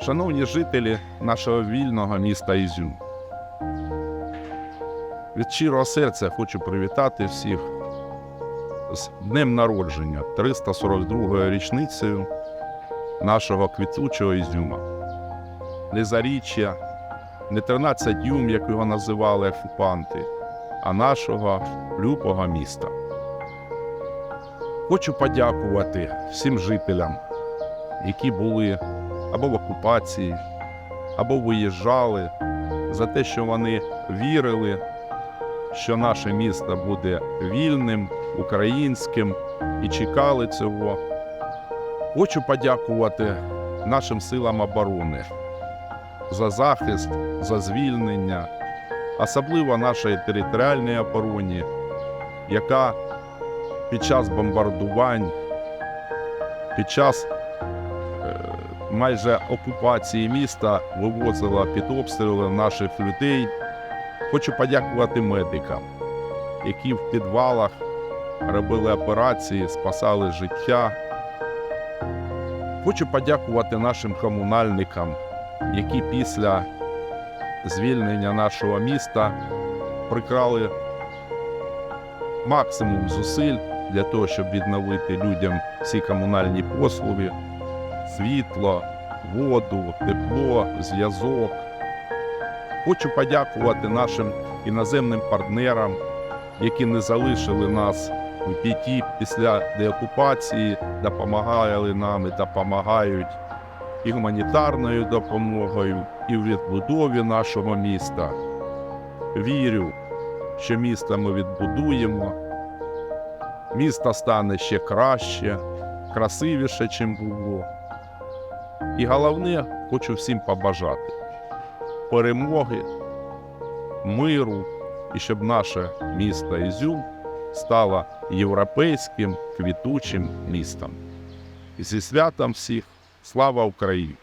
Шановні жителі нашого вільного міста Ізюм, від щирого серця хочу привітати всіх з днем народження 342-ю річницею нашого квітучого Ізюма. Не заріччя, не 13 дюм, як його називали окупанти, а нашого любого міста. Хочу подякувати всім жителям, які були або в окупації, або виїжджали, за те, що вони вірили, що наше місто буде вільним, українським і чекали цього. Хочу подякувати нашим силам оборони за захист, за звільнення, особливо нашій територіальній обороні, яка під час бомбардувань, під час майже окупації міста вивозила під обстріли наших людей. Хочу подякувати медикам, які в підвалах робили операції, спасали життя. Хочу подякувати нашим комунальникам, які після звільнення нашого міста прикрали максимум зусиль для того, щоб відновити людям всі комунальні послуги, світло, воду, тепло, зв'язок. Хочу подякувати нашим іноземним партнерам, які не залишили нас у п'яті після деокупації, допомагали нам і допомагають і гуманітарною допомогою, і в відбудові нашого міста. Вірю, що місто ми відбудуємо, місто стане ще краще, красивіше, чим було. І головне, хочу всім побажати перемоги, миру і щоб наше місто Ізюм стало європейським квітучим містом. І зі святом всіх слава Україні!